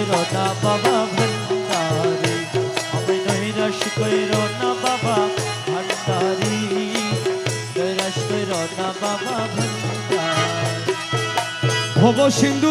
কইর না বাবা ভান্ডারি, আমি নৈরাশ কইর না বাবা ভান্ডারি, নৈরাশ কইর না বাবা ভব সিন্ধু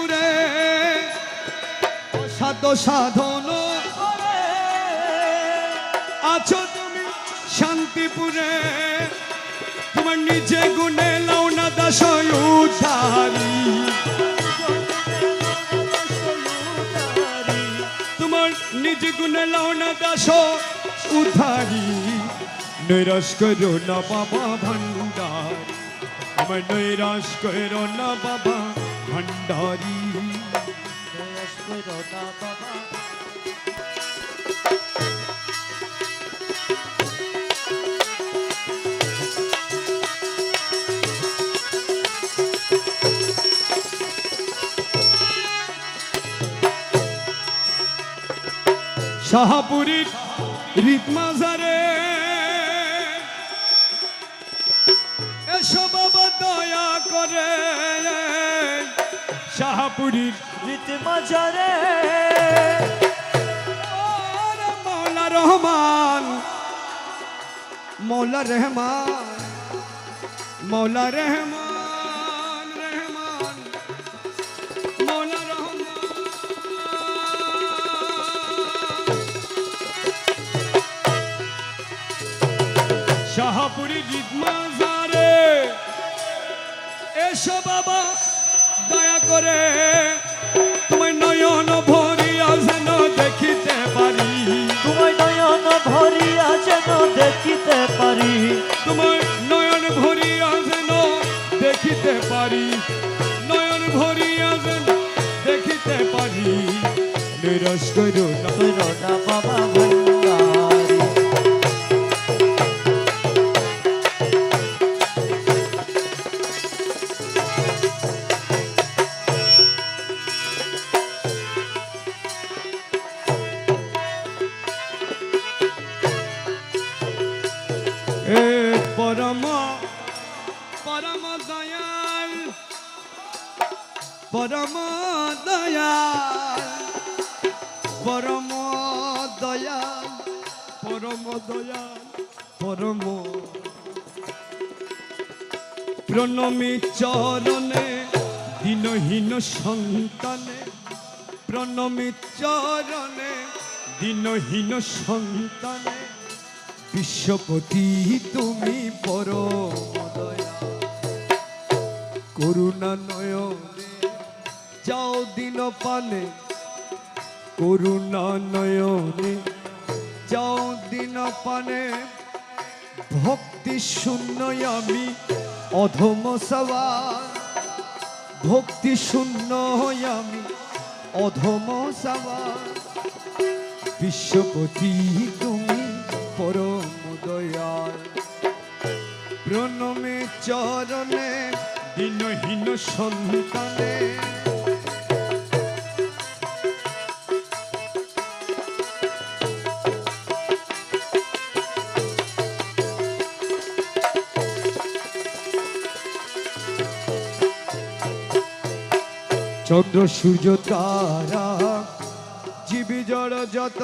শান্তিপুরে অসাধ্য সাধন আছো তুমি শান্তিপুরে। তোমার নিজে গুণে লাও না দাস উদ্ধারি তোমার নিজে গুণে লাও না দাস উদ্ধারি নৈরাশ করো না বাবা ভান্ডার। আমার নৈরাশ করো না বাবা ভান্ডারি। শাহাপুরীর রিতমাজারে এসো বাবা দয়া করে। শাহাপুরীর ওরে মৌলা রহমান। মৌলা রহমান মৌলা রহমান শাহাপুরি জিতমাজারে এসো বাবা। করে তোমার নয়ন ভরিয়া যেন দেখিতে পারি। তোমায় নয়ন ভরিয়া যেন দেখিতে পারি। তোমার নয়ন ভরিয়া যেন দেখিতে পারি। নয়ন ভরিয়া যেন দেখিতে পারি। নিরস করো না বাবা। পরম পরম দয়াল পরম দয়াল পরম দয়াল পরম দয়াল, পরম। প্রণমী চরণে দিনহীন সন্তানে, প্রণমী চরণে দিনহীন সন্তানে বিশ্বপতি তুমি দয়া। করুণা নয়নে যাও দিন পানে। করুণা নয়নে যাও দিন পানে। ভক্তি শূন্য আমি, অধম সবার ভক্তি শূন্য আমি, অধম সবার বিশ্বপতি তুমি পরম দয়াল প্রণমে চরণে দিনহীন সন্তানে। চন্দ্র সূর্য তারা জীবী জড় যত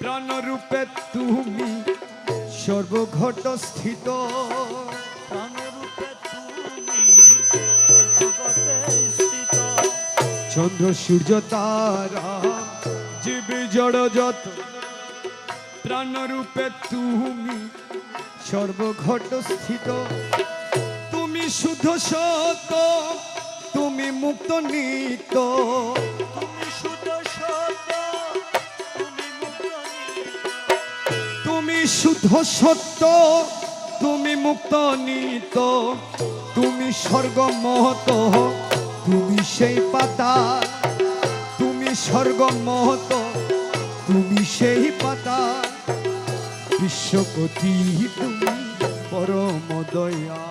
প্রাণরূপে তুমি সর্বঘট স্থিত চন্দ্র সূর্য তারা জীবী জড় যত। প্রাণরূপে তুমি সর্বঘট স্থিত তুমি শুদ্ধ সত তুমি মুক্ত নিত তুমি শুদ্ধ সত্য, তুমি মুক্ত নিত, তুমি স্বর্গমহত তুমি সেই পাতা, তুমি স্বর্গমহত তুমি সেই পাতা। বিশ্বপতি তুমি পরম দয়া,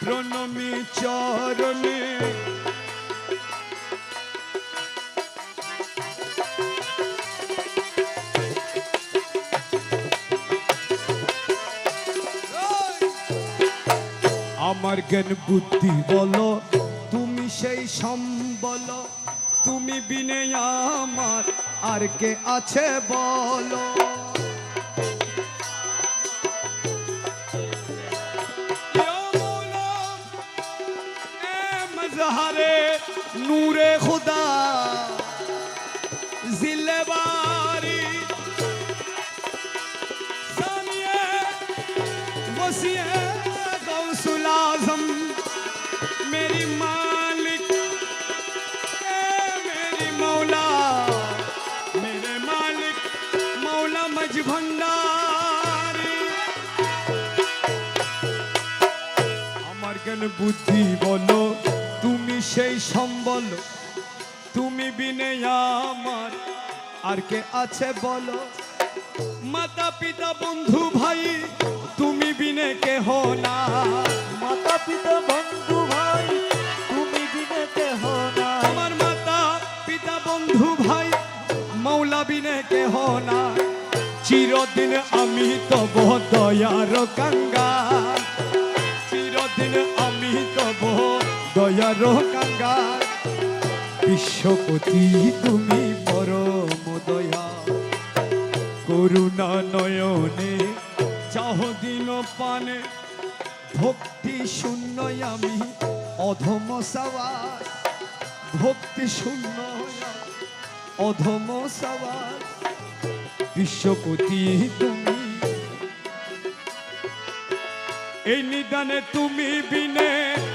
প্রণমী চরণে আমার জ্ঞান বুদ্ধি বলো। তুমি সেই সম্বল, তুমি বিনে আমার, আর কে আছে বলো? নূরে খুদা জ্ঞান বুদ্ধি বলো। তুমি সেই সম্বল তুমি বিনে আমার। আর কে আছে বলো? মাতা পিতা বন্ধু ভাই তুমি বিনে কেহ না। মাতা পিতা বন্ধু ভাই তুমি বিনে কেহ নাই আমার মাতা পিতা বন্ধু ভাই মৌলা বিনে কেহ না। চিরদিন আমি তব দয়ার কাঙ্গা বিশ্বপতি, তুমি পরম দয়া। করুণা নয়নে, চাহ দিন পানে। ভক্তি শূন্য আমি, অধম সবার ভক্তি শূন্য অধম সবার বিশ্বপতি, তুমি। এই নিদানে তুমি বিনে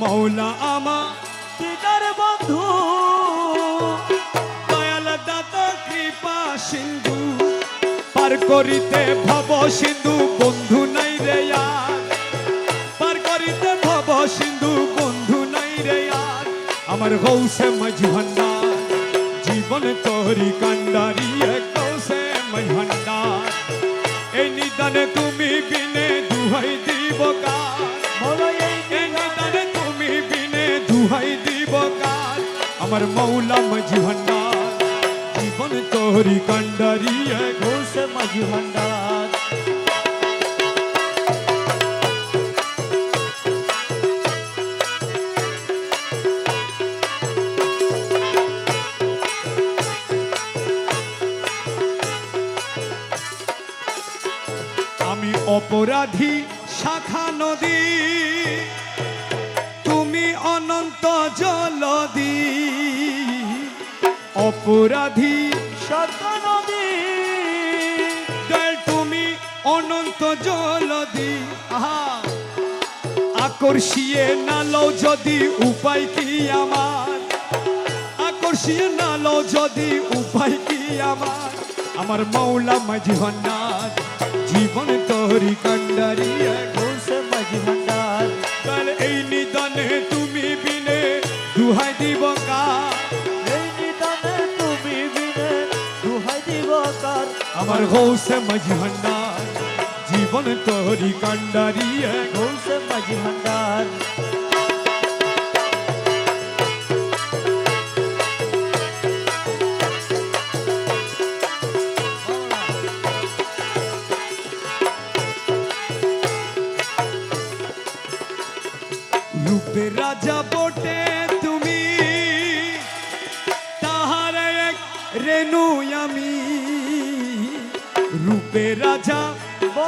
মৌলা আমা দিদার বন্ধু। দয়াল দাতা, কৃপা সিন্ধু। পার করিতে ভব সিন্ধু, বন্ধু নাই রে পার করিতে ভব সিন্ধু, বন্ধু নাই রে আমার গৌসে মাঝ ভান্ডার জীবন তোরি কান্ডারি গৌসে মাঝ ভান্ডার এই নিদানে তুমি বিনে দুহাই দিব কার। আমার মৌলা মাঝি জীবন তোহরি কান্ডারি ঘোষ মাঝি আমি অপরাধী শাখা নদী। অপরাধী সত্য নদী দয়াল তুমি অনন্ত জলদি। আহা। আকর্ষিয়ে নালো যদি উপায় কি আমার? আকর্ষিয়ে নালো যদি উপায় কি আমার? আমার মৌলা মাঝি ভান্ডার জীবন তোরি কান্ডারি গৌসে মাঝি ভান্ডার এই নিদানে তুমি বিনে দুহাই দিব কা আমার গৌসে মাঝি ভান্ডার জীবন তোরি কান্ডারি গৌসে মাঝি ভান্ডার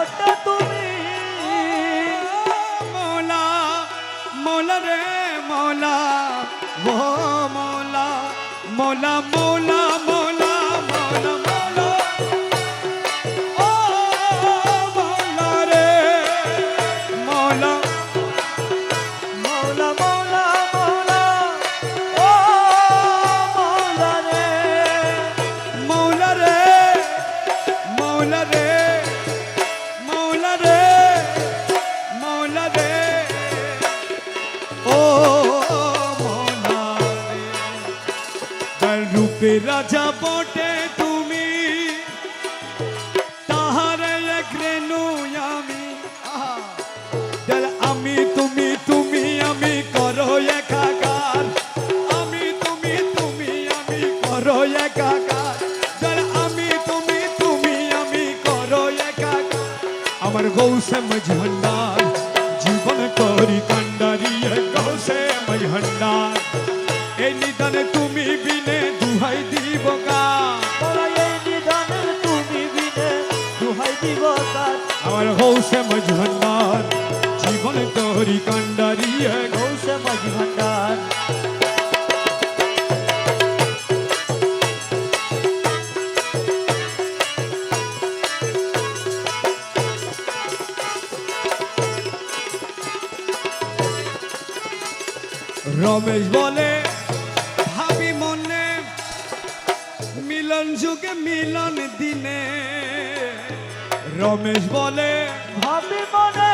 বটা তুমি। মৌলা মৌলা রে মৌলা ও মৌলা মৌলা মৌলা মৌলা। আমার গৌসে মজহন্ডার জীবন করি কান্ডারি গৌসে মজহন্ডার এই নিদানে তুমি বিনে দুহাই দিব গা তোরা এই নিদানে তুমি বিনে দুহাই দিব কার আমার গৌসে মজহন্ডার জীবন করি কান্ডারি গৌসে মাঝি রমেশ বলে ভাবি মনে মিলন যুগে মিলন দিনে। রমেশ বলে ভাবি মনে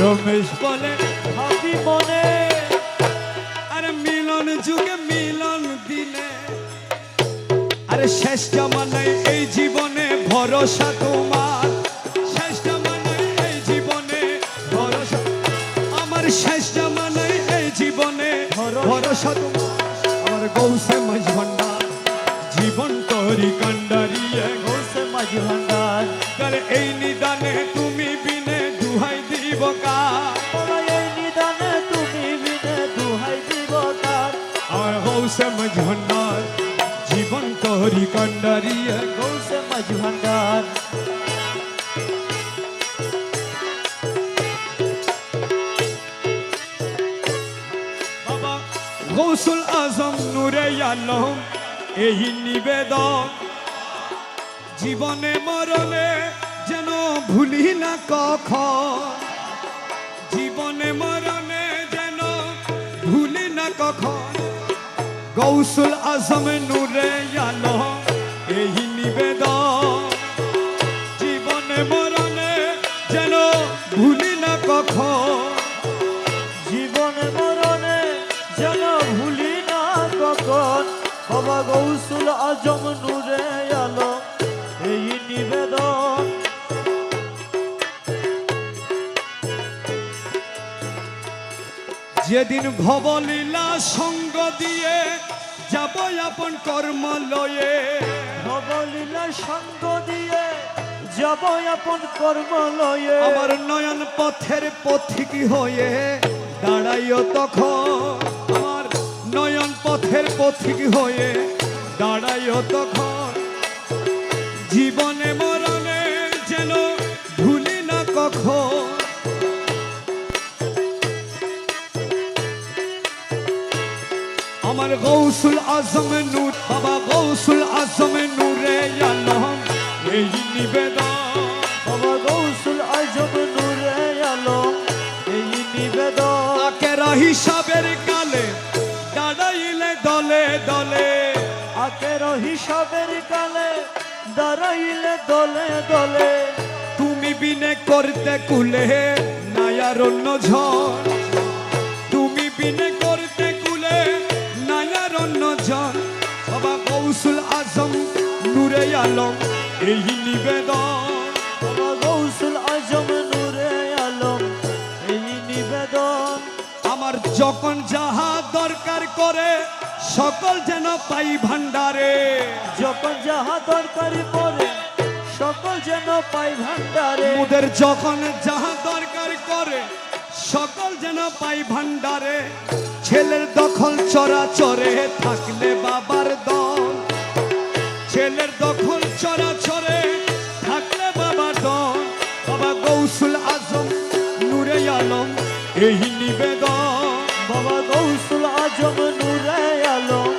রমেশ বলে শেষ জামানায় এই জীবনে ভরসা তোমার। শেষ জামানায় এই জীবনে ভরসা আমার শেষ জামানায় এই জীবনে ভরসা। তোমার। আমার গৌসে মাঝ ভান্ডার জীবন তরি কান্ডারিয়ে গৌসে মাঝি ভান্ডার। গলে এই নিদানে তুমি বিনে দুহাই দিব কা এই নিদানে তুমি বিনে দুহাই দিব কার? আমার গৌসে মাঝ ভান্ডার তরি কান্ডারিয়ে গৌসে মাঝি ভান্ডার গৌসুল আজম নূরে আলম এই নিবেদন জীবনে মরণে যেন ভুলি না কখন জীবনে মরণে যেন ভুলি না কখন গৌসুল আজম নূরে আলম, এই নিবেদন। জীবনে মরণে যেন ভুলি না কখন। জীবনে মরণে যেন ভুলি না কখন। বাবা গৌসুল আজম নূরে আলো এই নিবেদন। যেদিন ভবলীলা সঙ্গ দিয়ে আপন কর্ম লয়ে। নবলীলা সঙ্গ দিয়ে যাব আপন কর্ম লয়ে। আমার নয়ন পথের পথিক হয়ে দাঁড়াইও তখন। আমার নয়ন পথের পথিক হয়ে দাঁড়াইও তখন। জীবনে মরণে যেন ভুলি না কখন। আমার গৌসুল আজম নূর, বাবা গৌসুল আজম নূরে আলম। এই নিবেদন, বাবা গৌসুল আজম নূরে আলম। এই নিবেদন আকেরা হিসাবের কালে দাঁড়াইলে দলে দলে। আকের হিসাবের কালে দাঁড়াইলে দলে দলে। তুমি বিনে করতে কুলে নায়ার অন্য ঝড় তুমি বিনে ঝড় বাবা কৌশল আজম নূরে আলম এই নিবেদন। বাবা গৌসুল আজম নূরে আলম এই নিবেদন। আমার যখন যাহা দরকার করে সকল যেন পাই ভান্ডারে যখন যাহা দরকারি পড়ে সকল যেন পাই ভান্ডারে মোদের যখন যাহা দরকার করে সকল যেন পাই ভান্ডারে ছেলের দখল চরা চরে থাকলে বাবার দল। ছেলের দখল চরা চরে থাকলে বাবার দল। বাবা গৌসুল আজম, নূরে আলম, এই নিবেদন। বাবা গৌসুল আজম, নূরে আলম,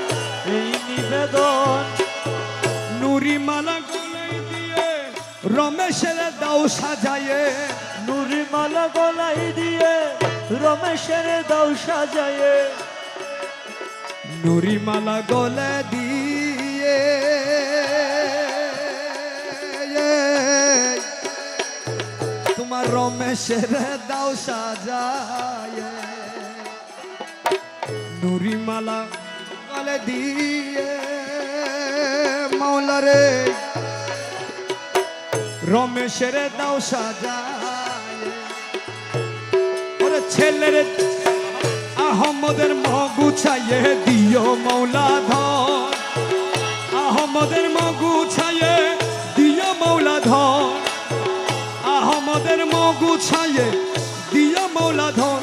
এই নিবেদন। নুরি মালা গলে দিয়ে রমেশের দাও সাজায়ে। নুরি মালা গলাই দিয়ে রমেশের দাও সাজায়ে। নুরি মালা গলে দিয়ে। তোমার রমেশের দাও সাজায়। নুরি মালা গলে দিয়ে। মাওলারে রমেশের দাও সাজায়। ছেলের আহমদের মগু ছাইয়ে দিও মৌলা ধর আহমদের মগু ছাইয়ে দিও মৌলা ধর আহমদের মগু ছাইয়ে দিও মৌলা ধর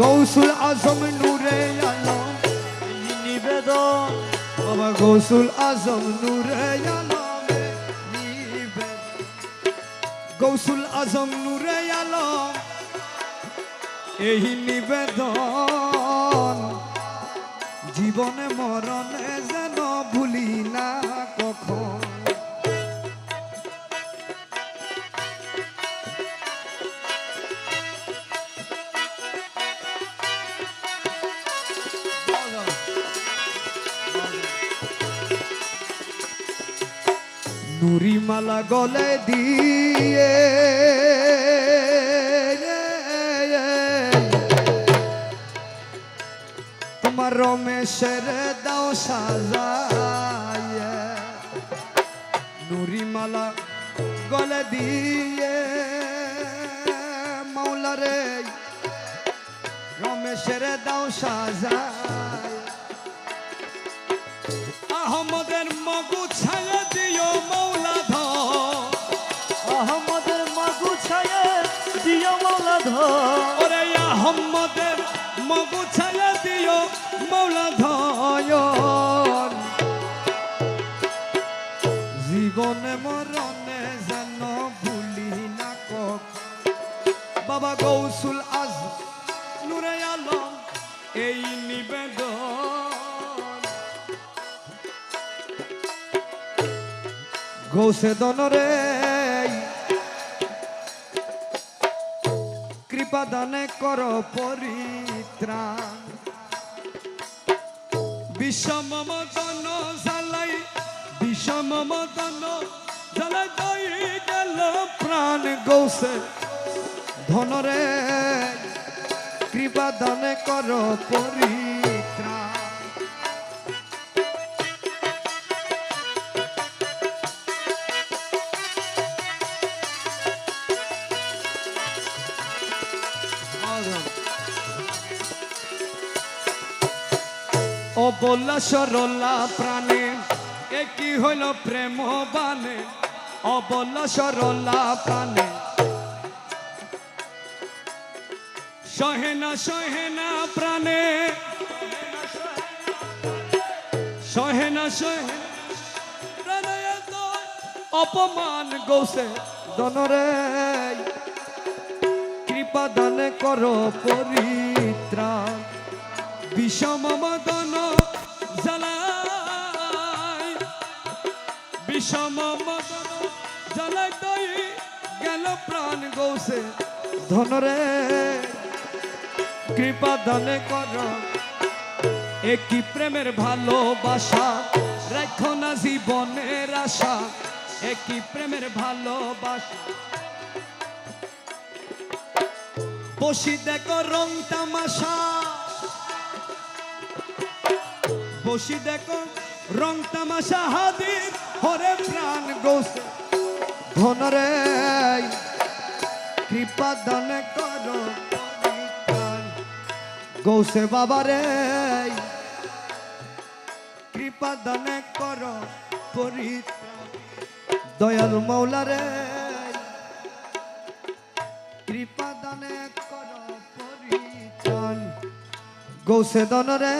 গৌসুল আজম নূরে আলম নিবেদন। বাবা গৌসুল আজম নূরে আলম। গৌসুল আজম নূরে আলম এই নিবেদন। জীবনে মরণে যেন ভুলি না কখন। নুরি মালা গলে দিয়ে রমেশের দাও সাজায়। নুরি মালা গলে দিয়ে মাওলারে রমেশের দাও সাজায়। আহমদের মগু ছায়া দিও মৌলা ধর। আহমদের মাগু ছায়ে দিও মালা ওরে আহমদের মগু মৌলা ধয়ন। জীবনে মরণে যেন ভুলি না আজ নুরে এই নিবেদন। গৌসে দনরে কৃপা দানে কর পরিত্রাণ। বিষম মদন জালাই বিষম মদন জালাই দই গেল প্রাণ গৌসে। ধনরে কৃপা দানে কর পরিত্রাণ ও বললা সরলা প্রাণে, এ কি হইল প্রেম বানে? অবলা সরলা প্রাণে। সহেনা সহেনা প্রাণে। সহেনা সহেনা অপমান গৌসে দনরে কৃপা দান করো বিষম মদন জ্বালাই। বিষম মদন জ্বালাই তৈ গেল প্রাণ গৌসে। ধনরে কৃপা দান করো। একই প্রেমের ভালোবাসা রাখো না জীবনের আশা। একই প্রেমের ভালোবাসা। বসি দেখো রং তামাশা। বসি দেখো, রং তামাশা হাদির হরে প্রাণ গোসে। ধনরে, কৃপা দান করো গৌসে বাবারে, কৃপা দান করো, পরিত্রাণ। দয়াল মৌলারে, কৃপা দান করো, পরিত্রাণ। গৌসে দনরে